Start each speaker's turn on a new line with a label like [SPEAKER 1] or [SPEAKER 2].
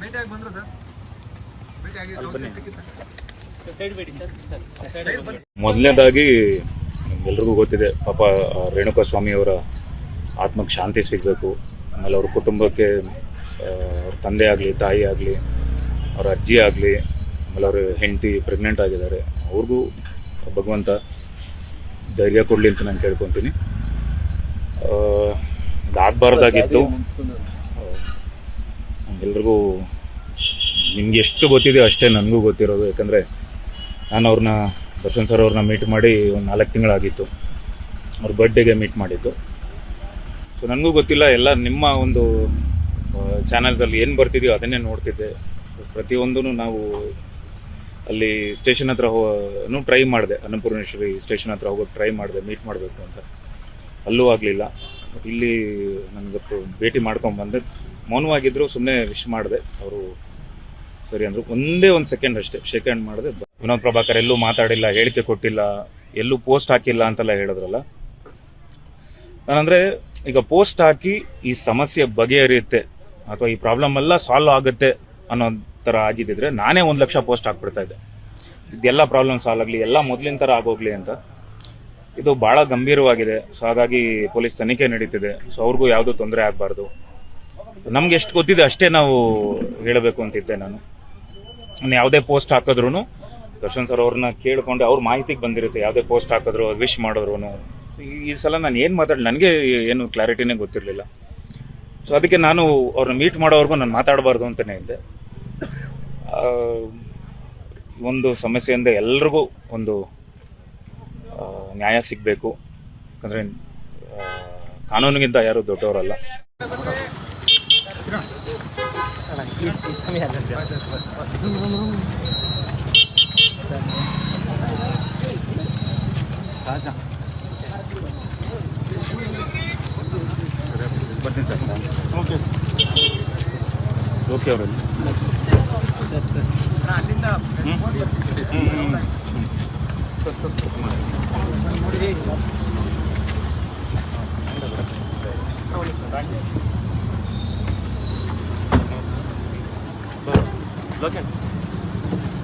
[SPEAKER 1] ಭೇಟಿಯಾಗಿ ಬಂದ್ರು ಸರ್?
[SPEAKER 2] ಸಿಕ್ಕಿತ್ತ? ಮೊದಲನೇದಾಗಿ ಎಲ್ರಿಗೂ ಗೊತ್ತಿದೆ ಪಾಪ ರೇಣುಕಾ ರೇಣುಕಾ ಸ್ವಾಮಿಯವರ ಆತ್ಮಕ್ಕೆ ಶಾಂತಿ ಸಿಗಬೇಕು. ಆಮೇಲೆ ಅವ್ರ ಕುಟುಂಬಕ್ಕೆ ಅವ್ರ ತಂದೆ ಆಗಲಿ ತಾಯಿ ಆಗಲಿ ಅವ್ರ ಅಜ್ಜಿ ಆಗಲಿ ಆಮೇಲೆ ಅವ್ರ ಹೆಂಡತಿ ಪ್ರೆಗ್ನೆಂಟ್ ಆಗಿದ್ದಾರೆ. ಅವ್ರಿಗೂ ಭಗವಂತ ಧೈರ್ಯ ಕೊಡಲಿ ಅಂತ ನಾನು ಕೇಳ್ಕೊತೀನಿ. ಅದಾಗಬಾರ್ದಾಗಿತ್ತು ಎಲ್ರಿಗೂ ನಿಮ್ಗೆ ಎಷ್ಟು ಗೊತ್ತಿದೆಯೋ ಅಷ್ಟೇ ನನಗೂ ಗೊತ್ತಿರೋದು. ಯಾಕಂದರೆ ನಾನು ಅವ್ರನ್ನ ಬಸವನ್ ಸರ್ ಅವ್ರನ್ನ ಮೀಟ್ ಮಾಡಿ ಒಂದು ನಾಲ್ಕು ತಿಂಗಳಾಗಿತ್ತು. ಅವ್ರ ಬರ್ಡೇಗೆ ಮೀಟ್ ಮಾಡಿದ್ದು. ಸೊ ನನಗೂ ಗೊತ್ತಿಲ್ಲ, ಎಲ್ಲ ನಿಮ್ಮ ಒಂದು ಚಾನಲ್ಸಲ್ಲಿ ಏನು ಬರ್ತಿದೆಯೋ ಅದನ್ನೇ ನೋಡ್ತಿದ್ದೆ. ಪ್ರತಿಯೊಂದೂ ನಾವು ಅಲ್ಲಿ ಸ್ಟೇಷನ್ ಹತ್ರ ಹೋನು ಟ್ರೈ ಮಾಡಿದೆ. ಅನ್ನಪೂರ್ಣೇಶ್ವರಿ ಸ್ಟೇಷನ್ ಹತ್ರ ಹೋಗೋಕೆ ಟ್ರೈ ಮಾಡಿದೆ ಮೀಟ್ ಮಾಡಬೇಕು ಅಂತ. ಅಲ್ಲೂ ಆಗಲಿಲ್ಲ. ಇಲ್ಲಿ ನನಗೆ ಭೇಟಿ ಮಾಡ್ಕೊಂಡು ಬಂದೆ ಮೌನವಾಗಿದ್ದರು ಸುಮ್ಮನೆ ವಿಶ್ ಮಾಡಿದೆ. ಅವರು ಸರಿ ಅಂದರು. ಒಂದೇ ಒಂದು ಸೆಕೆಂಡ್ ಅಷ್ಟೇ. ಶೇಕ್ ಹ್ಯಾಂಡ್ ಮಾಡಿದೆ. ವಿನೋದ್ ಪ್ರಭಾಕರ್ ಎಲ್ಲೂ ಮಾತಾಡಿಲ್ಲ, ಹೇಳಿಕೆ ಕೊಟ್ಟಿಲ್ಲ, ಎಲ್ಲೂ ಪೋಸ್ಟ್ ಹಾಕಿಲ್ಲ ಅಂತೆಲ್ಲ ಹೇಳಿದ್ರಲ್ಲ. ನಾನಂದ್ರೆ ಈಗ ಪೋಸ್ಟ್ ಹಾಕಿ ಈ ಸಮಸ್ಯೆ ಬಗೆಹರಿಯುತ್ತೆ, ಅಥವಾ ಈ ಪ್ರಾಬ್ಲಮ್ ಎಲ್ಲ ಸಾಲ್ವ್ ಆಗುತ್ತೆ ಅನ್ನೋ ಥರ ಆಗಿದ್ದಿದ್ರೆ ನಾನೇ ಒಂದು ಲಕ್ಷ ಪೋಸ್ಟ್ ಹಾಕ್ಬಿಡ್ತಾ ಇದ್ದೆ. ಇದೆಲ್ಲ ಪ್ರಾಬ್ಲಮ್ ಸಾಲ್ವ್ ಆಗಲಿ, ಎಲ್ಲ ಮೊದಲಿನ ಥರ ಆಗೋಗ್ಲಿ ಅಂತ. ಇದು ಬಹಳ ಗಂಭೀರವಾಗಿದೆ. ಸೊ ಹಾಗಾಗಿ ಪೊಲೀಸ್ ತನಿಖೆ ನಡೀತಿದೆ. ಸೊ ಅವ್ರಿಗೂ ಯಾವುದೂ ತೊಂದರೆ ಆಗಬಾರ್ದು. ನಮ್ಗೆ ಎಷ್ಟು ಗೊತ್ತಿದೆ ಅಷ್ಟೇ ನಾವು ಹೇಳಬೇಕು ಅಂತಿದ್ದೆ ನಾನು. ಯಾವುದೇ ಪೋಸ್ಟ್ ಹಾಕಿದ್ರು ದರ್ಶನ್ ಸರ್ ಅವ್ರನ್ನ ಕೇಳಿಕೊಂಡು ಅವ್ರ ಮಾಹಿತಿಗೆ ಬಂದಿರುತ್ತೆ, ಯಾವುದೇ ಪೋಸ್ಟ್ ಹಾಕಿದ್ರು ವಿಶ್ ಮಾಡಿದ್ರು ಈ ಸಲ ನಾನು ಏನು ಮಾತಾಡಿ, ನನಗೆ ಏನು ಕ್ಲಾರಿಟಿನೇ ಗೊತ್ತಿರಲಿಲ್ಲ. ಸೊ ಅದಕ್ಕೆ ನಾನು ಅವ್ರನ್ನ ಮೀಟ್ ಮಾಡೋವರೆಗೂ ನಾನು ಮಾತಾಡಬಾರ್ದು ಅಂತಲೇ ಇದ್ದೆ. ಒಂದು ಸಮಸ್ಯೆಯಿಂದ ಎಲ್ರಿಗೂ ಒಂದು ನ್ಯಾಯ ಸಿಗಬೇಕು. ಯಾಕಂದರೆ ಕಾನೂನಿಗಿಂತ ಯಾರು ದೊಡ್ಡವರಲ್ಲ. Bisa
[SPEAKER 1] mian aja. Saja.
[SPEAKER 2] Berarti saya. Oke. Oke, Aurel.
[SPEAKER 1] Sir, sir. Nah,
[SPEAKER 2] Hmm. Hmm. Sir, sir, sir.
[SPEAKER 1] Mulai. looking.